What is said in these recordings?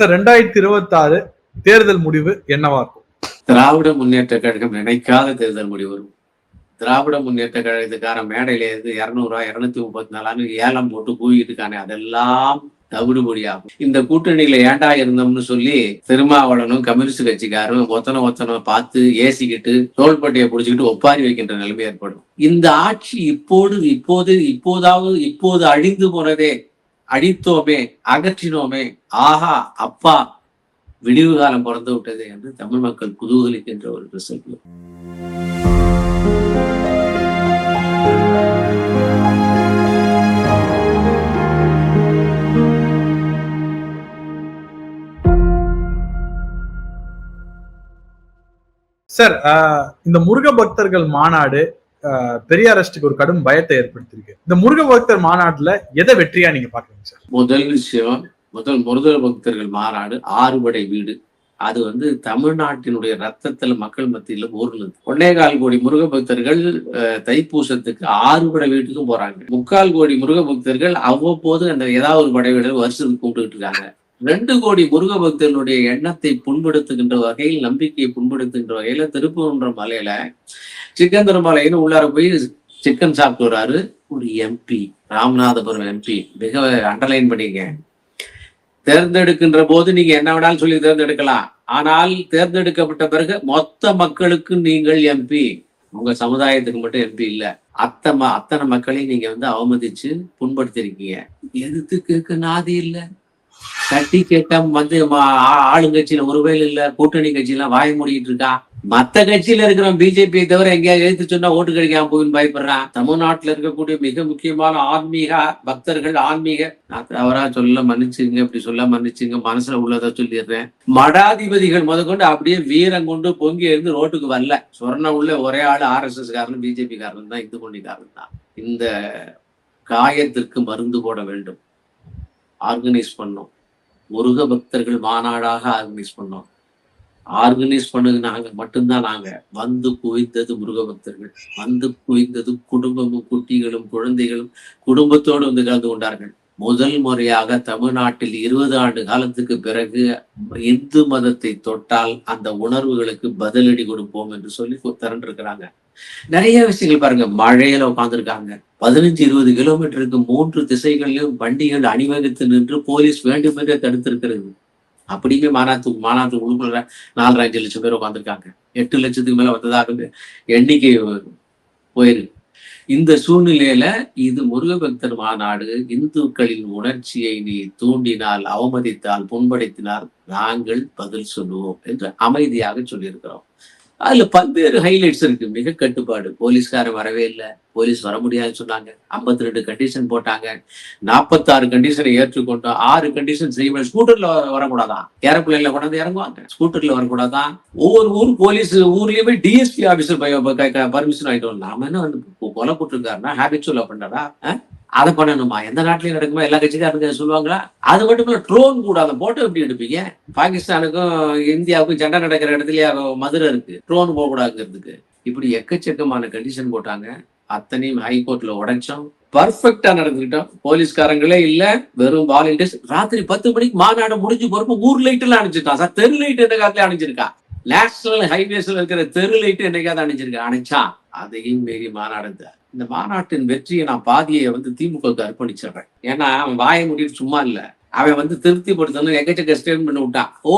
Sir ரெண்டாயிரத்தி இருபத்தி ஆறு தேர்தல் முடிவு என்னவா இருக்கும்? திராவிட முன்னேற்ற கழகம் நினைக்காத தேர்தல் முடிவு வரும். திராவிட முன்னேற்ற கழகத்துக்கான மேடையில இருந்து இரநூறுவா இருநூத்தி முப்பத்தி நாலான்னு ஏலம் போட்டு கூவிட்டுக்கானே அதெல்லாம் தவிடுபடியாகும். இந்த கூட்டணியில ஏண்டா இருந்தோம்னு சொல்லி திருமாவளனும் கம்யூனிஸ்ட் கட்சிக்காரும் ஒத்தனை ஒத்தனை பார்த்து ஏசிக்கிட்டு தோள்பட்டையை புடிச்சுக்கிட்டு ஒப்பாரி வைக்கின்ற நிலைமை ஏற்படும். இந்த ஆட்சி இப்போது இப்போது இப்போதாவது இப்போது அழிந்து போனதே அழித்தோமே அகற்றினோமே ஆஹா அப்பா விடிவு காலம் பிறந்து விட்டது என்று தமிழ் மக்கள் குதூகலிக்கின்ற ஒரு ரிசல்ட் சார் ஆஹ், இந்த முருக பக்தர்கள் மாநாடு பெரியாரஸ்டுக்கு ஒரு கடும் பயத்தை ஏற்படுத்தியிருக்கு. இந்த முருக பக்தர் மாநாட்டுல எதை வெற்றியா நீங்க பாக்குறீங்க சார்? முதல் விஷயம் முதல் முருக பக்தர்கள் மாநாடு ஆறுபடை வீடு. அது வந்து தமிழ்நாட்டினுடைய ரத்தத்துல மக்கள் மத்தியில ஊர்னது. ஒன்னே கால் கோடி முருக பக்தர்கள் அஹ், தைப்பூசத்துக்கு ஆறு படை வீட்டுக்கும் போறாங்க. முக்கால் கோடி முருக பக்தர்கள் அவ்வப்போது அந்த ஏதாவது ஒரு படை வீடு வருஷத்துக்கு கும்பிட்டுக்கிட்டு இருக்காங்க. ரெண்டு கோடி முருக பக்தர்களுடைய எண்ணத்தை புண்படுத்துகின்ற வகையில் நம்பிக்கையை புண்படுத்துகின்ற வகையில திருப்பூர்ன்ற மலையில சிக்கன் திருமலைன்னு உள்ளார போய் சிக்கன் சாப்பிட்டு வர்றாரு ஒரு எம்பி ராமநாதபுரம் எம்பி மிக அண்டர்லைன் பண்ணிக்க தேர்ந்தெடுக்கின்ற போது நீங்க என்ன வேணாலும் சொல்லி தேர்ந்தெடுக்கலாம். ஆனால் தேர்ந்தெடுக்கப்பட்ட பிறகு மொத்த மக்களுக்கு நீங்கள் எம்பி உங்க சமுதாயத்துக்கு மட்டும் எம்பி இல்ல. அத்தனை அத்தனை மக்களையும் நீங்க வந்து அவமதிச்சு புண்படுத்திருக்கீங்க. எதிர்த்து கேட்க நாதி இல்ல. தட்டி கேட்க வந்து ஆளுங்கட்சியில ஒருவேளை இல்ல கூட்டணி கட்சியெல்லாம் வாய மூடிட்டு இருக்கா? மத்த கட்சியில இருக்கிற பிஜேபியை தவிர எங்கேயாவது எழுத்து சொன்னா ஓட்டு கிடைக்காம போகுன்னு பயப்படுறான். தமிழ்நாட்டுல இருக்கக்கூடிய மிக முக்கியமான ஆன்மீக பக்தர்கள் ஆன்மீக நான் தவறா சொல்ல மன்னிச்சுங்க இப்படி சொல்ல மன்னிச்சுங்க மனசுல உள்ளதை சொல்லிடுறேன். மடாதிபதிகள் முதற்கொண்டு அப்படியே வீரம் கொண்டு பொங்கி இருந்து ரோட்டுக்கு வரல. சொர்ண உள்ள ஒரே ஆள் ஆர் எஸ் எஸ் காரன் பிஜேபி காரன் தான் இந்து கொண்டிக்காரன் தான். இந்த காயத்திற்கு மருந்து போட வேண்டும். ஆர்கனைஸ் பண்ணோம் முருக பக்தர்கள் மாநாடாக ஆர்கனைஸ் பண்ணோம் ஆர்கனைஸ் பண்ணது நாங்க மட்டும்தான். நாங்க வந்து குவிந்தது முருகபக்தர்கள் வந்து குவிந்தது குடும்பமும் குட்டிகளும் குழந்தைகளும் குடும்பத்தோடு வந்து கலந்து கொண்டார்கள். முதல் முறையாக தமிழ்நாட்டில் இருபது ஆண்டு காலத்துக்கு பிறகு இந்து மதத்தை தொட்டால் அந்த உணர்வுகளுக்கு பதிலடி கொடுப்போம் என்று சொல்லி திரண்டிருக்கிறாங்க. நிறைய விஷயங்கள் பாருங்க மழையில உட்காந்துருக்காங்க பதினஞ்சு இருபது கிலோமீட்டருக்கு மூன்று திசைகளிலும் வண்டிகள் அணிவகுத்து நின்று போலீஸ் வேண்டுமென்றே தடுத்திருக்கிறது. அப்படியுமே மாநாட்டு மாநாட்டு உள்ளுக்குள்ள நாலரை அஞ்சு லட்சம் பேர் உட்காந்துருக்காங்க எட்டு லட்சத்துக்கு மேல வந்ததாக எண்ணிக்கை போயிருக்கு இந்த சூழ்நிலையில இது முருகபக்தர் மாநாடு இந்துக்களின் உணர்ச்சியை நீ தூண்டினால் அவமதித்தால் புண்படுத்தினால் நாங்கள் பதில் சொல்லுவோம் என்று அமைதியாக சொல்லியிருக்கிறோம். அதுல பல்வேறு ஹைலைட்ஸ் இருக்கு. மிக கட்டுப்பாடு. போலீஸ்காரன் வரவே இல்லை. போலீஸ் வர முடியாதுன்னு சொன்னாங்க. ஐம்பத்தி ரெண்டு கண்டிஷன் போட்டாங்க நாற்பத்தாறு கண்டிஷனை ஏற்றுக்கொண்டோம். ஆறு கண்டிஷன் செய்ய ஸ்கூட்டர்ல வரக்கூடாதான் ஏரோப்ளைன்ல கொண்டாந்து இறங்குவாங்க. ஸ்கூட்டர்ல வரக்கூடாதான் ஒவ்வொரு ஊர் போலீஸ் ஊர்லயுமே டிஎஸ்பி ஆபீசர் பர்மிஷன் ஆயிட்டோம். நாம என்ன வந்து கொலை போட்டிருக்காருன்னா ஹேபிச்சுவலா பண்ணாரா அதை பண்ணணுமா? எந்த நாட்டிலையும் நடக்குமா? எல்லா கட்சிக்காரங்க சொல்லுவாங்களா? அது மட்டும் இல்ல ட்ரோன் கூட அந்த போட்டோ எப்படி எடுப்பீங்க? பாகிஸ்தானுக்கும் இந்தியாவுக்கும் சண்டை நடக்கிற இடத்துலயே மதுரை இருக்கு. ட்ரோன் போகக்கூடாதுங்கிறதுக்கு. இப்படி எக்கச்சக்கமான கண்டிஷன் போட்டாங்க. அத்தனையும் ஹைகோர்ட்ல உடைச்சோம். பர்ஃபெக்டா நடந்துக்கிட்டோம். போலீஸ்காரங்களே இல்ல வெறும் வாலண்டியர்ஸ் ராத்திரி பத்து மணிக்கு மாநாடு முடிஞ்சு போறப்ப ஊர் லைட் எல்லாம் அணைச்சிருக்கான் சார் தெரு லைட் எந்த காலத்துல அணிஞ்சிருக்கா? நேஷனல் ஹைவேஸ்ல இருக்கிற தெரு லைட் என்னைக்காவது அணிஞ்சிருக்கா? அணைச்சான். அதையும் மீறி மாநாடு இந்த மாநாட்டின் வெற்றியை நான் பாதியை வந்து திமுகவுக்கு அர்ப்பணிச்சிடுறேன். ஏன்னா அவன் வாயை மூடிட்டு சும்மா இல்லை. அவன் வந்து திருப்திப்படுத்தணும் எக்கச்சக்க பண்ணி விட்டான். ஓ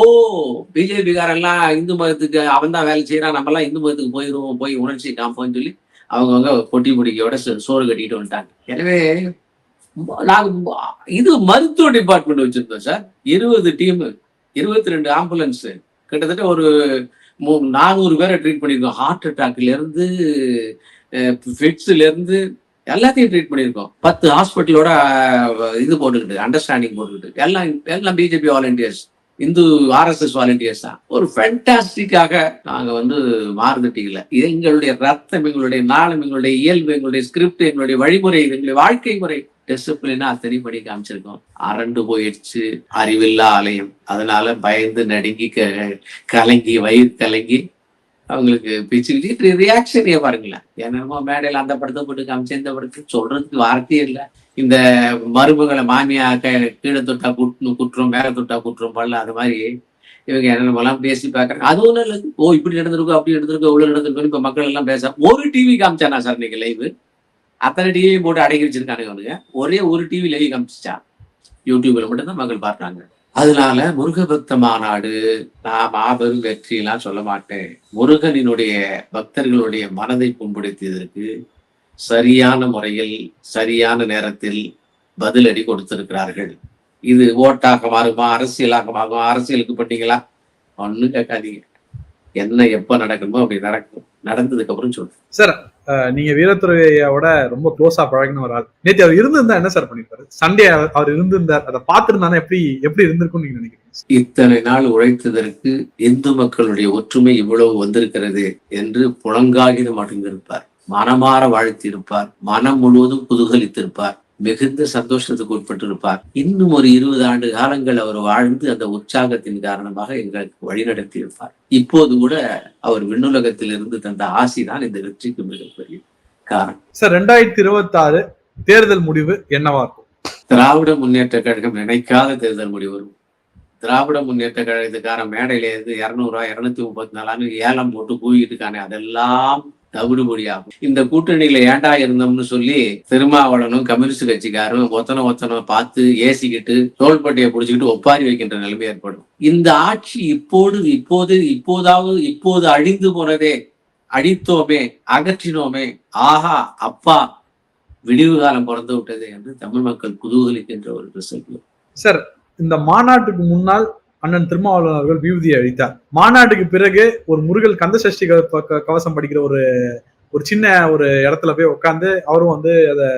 பிஜேபிகாரெல்லாம் இந்து மதத்துக்கு அவன் தான் வேலை செய்யறான் நம்மலாம் இந்து மதத்துக்கு போயிடுவோம் போய் உணர்ச்சி காப்போம்னு சொல்லி அவங்கவுங்க பொட்டி பிடிக்கையோட சோறு கட்டிட்டு வந்துட்டாங்க. எனவே நாங்க இது மருத்துவ டிபார்ட்மெண்ட் வச்சிருந்தோம் சார். இருபது டீம் இருபத்தி ரெண்டு ஆம்புலன்ஸ் கிட்டத்தட்ட ஒரு நானூறு பேரை ட்ரீட் பண்ணியிருக்கோம். ஹார்ட் அட்டாக்ல இருந்து ஃபிட்ஸ்ல இருந்து எல்லாத்தையும் ட்ரீட் பண்ணியிருக்கோம். பத்து ஹாஸ்பிட்டலோட இது போட்டுக்கிட்டு அண்டர்ஸ்டாண்டிங் போட்டுக்கிட்டு எல்லாம் எல்லாம் பிஜேபி வாலண்டியர்ஸ் இந்து ஆர்எஸ்எஸ் வாலண்டியர்ஸ் தான். ஒரு ஃபென்டாஸ்டிக்காக நாங்கள் வந்து மாறுதட்டிக்கல இது எங்களுடைய ரத்தம் எங்களுடைய நாளம் எங்களுடைய இயல்பு எங்களுடைய ஸ்கிரிப்ட் எங்களுடைய வழிமுறை எங்களுடைய வாழ்க்கை முறை டிசிப்ளினா அத்தனை படி காமிச்சிருக்கோம். அரண்டு போயிடுச்சு அறிவில்லா ஆலயம். அதனால பயந்து நடுங்கி க- கலங்கி வயிறு கலங்கி அவங்களுக்கு பிச்சு ரியாக்ஷனே பாருங்களேன். என்னமோ மேடையில் அந்த படத்தை போட்டு காமிச்சு இந்த படத்தை சொல்றதுக்கு வார்த்தையே இல்லை. இந்த மருமகளை மாமியா கீழே தொட்டா குற்றம் குற்றம் மேல தொட்டா குற்றம் பல்ல அது மாதிரி இவங்க என்னென்னலாம் பேசி பார்க்கறாங்க. அது ஒன்றும் இல்லை. ஓ இப்படி நடந்திருக்கோ அப்படி நடந்திருக்கோ இவ்வளோ நடந்திருக்கோ இப்போ மக்கள் எல்லாம் பேச. ஒரு டிவி காமிச்சானா சார் இன்னைக்கு லைவ் அத்தனை டிவி போட்டு அடக்கி வச்சிருக்கானுங்க ஒரே ஒரு டிவி லைவ் காமிச்சிச்சா? யூடியூப்ல மட்டும்தான் மக்கள் பார்க்குறாங்க. அதனால முருகபக்த மாநாடு நான் மாபெரும் வெற்றியெல்லாம் சொல்ல மாட்டேன். முருகனினுடைய பக்தர்களுடைய மனதை புண்படுத்தியதற்கு சரியான முறையில் சரியான நேரத்தில் பதிலடி கொடுத்திருக்கிறார்கள். இது ஓட்டாக மாறுமா அரசியலாக மாறுமா அரசியலுக்கு பண்ணீங்களா ஒண்ணும் கேட்காதீங்க. என்ன எப்ப நடக்கணுமோ அப்படி நடக்கும். நடந்ததுக்கு அப்புறம் சொல்லு சார் நீங்க வீரத்துறையோட ரொம்ப க்ளோஸா பழகின ஒரு ஆள். நேற்று அவர் இருந்திருந்தா என்ன சார் பண்ணிருப்பாரு சண்டே அவர் இருந்திருந்தார். அதை பார்த்திருந்தானே எப்படி எப்படி இருந்திருக்கும் நீங்க நினைக்கிறீங்க? இத்தனை நாள் உழைத்ததற்கு இந்து மக்களுடைய ஒற்றுமை இவ்வளவு வந்திருக்கிறது என்று புலங்காகிதம் அடைந்திருப்பார் மனமாற வாழ்த்தியிருப்பார். மனம் முழுவதும் குதூகலித்திருப்பார். மிகுந்த சந்தோஷத்துக்கு உட்பட்டிருப்பார். இன்னும் ஒரு இருபது ஆண்டு காலங்கள் அவர் வாழ்ந்து அந்த உற்சாகத்தின் காரணமாக எங்களுக்கு வழிநடத்தி இருப்பார் இப்போது கூட அவர் விண்ணுலகத்தில் இருந்து தந்த ஆசி தான் இந்த வெற்றிக்கு மிகப்பெரிய காரணம். சார் ரெண்டாயிரத்தி இருபத்தி ஆறு தேர்தல் முடிவு என்னவா இருக்கும்? திராவிட முன்னேற்ற கழகம் நினைக்காத தேர்தல் முடிவு வரும். திராவிட முன்னேற்ற கழகத்துக்காரன் மேடையில இருந்து இருநூறுவா இருநூத்தி முப்பத்தி நாலான்னு ஏலம் போட்டு கூவிட்டு இருக்கானே அதெல்லாம் தவிடுபடியாகும் இந்த கூட்டணியில ஏண்டா இருந்தோம்னு சொல்லி திருமாவளனும் கம்யூனிஸ்ட் கட்சிக்காரும் ஒத்தனை ஒத்தனை பார்த்து ஏசிக்கிட்டு தோள்பட்டையை புடிச்சுக்கிட்டு ஒப்பாரி வைக்கின்ற நிலைமை ஏற்படும். இந்த ஆட்சி இப்போது இப்போது இப்போதாவது இப்போது அழிந்து போனதே அழித்தோமே அகற்றினோமே ஆஹா அப்பா விடிவு காலம் பிறந்து விட்டது என்று தமிழ் மக்கள் குதூகலிக்கின்ற ஒரு ரிசல்ட் சார் இந்த மாநாட்டுக்கு முன்னால் அண்ணன் திருமாவளவன் அவர்கள் விபூதியை அளித்தார் மாநாட்டுக்கு பிறகு ஒரு முருகல் கந்த சஷ்டி கவசம் படிக்கிற ஒரு ஒரு சின்ன ஒரு இடத்துல போய் உட்காந்து அவரும் வந்து அதை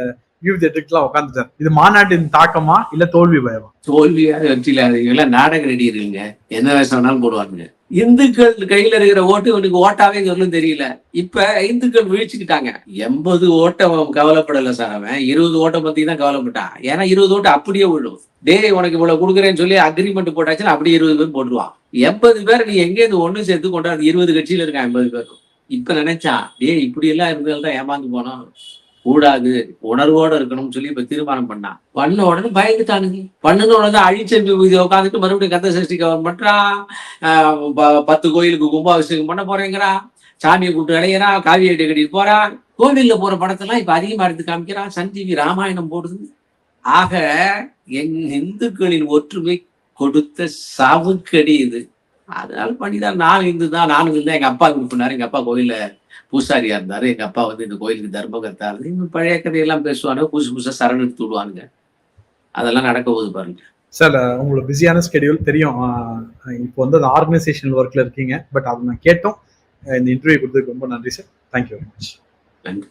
விபூதி எடுத்துக்கலாம் உட்காந்துட்டார் இது மாநாட்டின் தாக்கமா இல்ல தோல்வி பயமா? தோல்வியா வெற்றியில நாடக நடிகருங்க என்ன வேஷம் வேணாலும் இந்துக்கள் கையில இருக்கிற ஓட்டு இவனுக்கு ஓட்டாவே சொல்லும் தெரியல. இப்ப இந்துக்கள் வீழ்ச்சிக்கிட்டாங்க. எண்பது ஓட்டம் அவன் கவலைப்படல சார் அவன். இருபது ஓட்டம் பத்தி தான் கவலைப்பட்டான். ஏன்னா இருபது ஓட்டு அப்படியே விழும். டே உனக்கு இவ்வளவு கொடுக்குறேன்னு சொல்லி அக்ரிமெண்ட் போட்டாச்சுன்னா அப்படியே இருபது பேர் போட்டுருவான். எண்பது பேர் நீ எங்க இருந்து ஒண்ணு சேர்த்து கொண்டாந்து இருபது கட்சியில இருக்கான் எண்பது பேர். இப்ப நினைச்சா டே இப்படி எல்லாம் இருந்ததுதான் தான் ஏமாந்து போனோம் கூடாது உணர்வோட இருக்கணும்னு சொல்லி இப்ப தீர்மானம் பண்ணான் பண்ண உடனே பயந்துட்டானுங்க. பண்ணுன உடனே அழிச்சென்று உட்காந்துட்டு மறுபடியும் கந்த சஷ்டி கவர் பண்றா. பத்து கோயிலுக்கு கும்பாபிஷேகம் பண்ண போறேங்கிறா. சாமியை கூப்பிட்டு அடையிறான் காவியடி கட்டிட்டு போறான் கோவில்ல போற படத்தெல்லாம் இப்ப அதிகமா எடுத்து காமிக்கிறான் சஞ்சீவி ராமாயணம் போடுது ஆக என் இந்துக்களின் ஒற்றுமை கொடுத்த சாவுக்கடி இது. அதனால பண்ணிதான். நானும் இந்து தான் நானும் இந்து எங்க அப்பா பண்ணாரு எங்க அப்பா கோயில்ல பூசாரியா இருந்தாரு. எங்க அப்பா வந்து இந்த கோயிலுக்கு தர்மகர்த்தா இருந்து இன்னும் பழைய கதையெல்லாம் பேசுவானுங்க. புதுசு புதுசா சரண் எடுத்து விடுவானுங்க. அதெல்லாம் நடக்க போகுது பாருங்க. சார் உங்களோட பிஸியான ஸ்கெடியூல் தெரியும். இப்போ வந்து அந்த ஆர்கனைசேஷனல் ஒர்க்ல இருக்கீங்க. பட் அதை நான் கேட்டோம். இந்த இன்டர்வியூ கொடுத்ததுக்கு ரொம்ப நன்றி சார் தேங்க்யூ வெரி மச் நன்றி.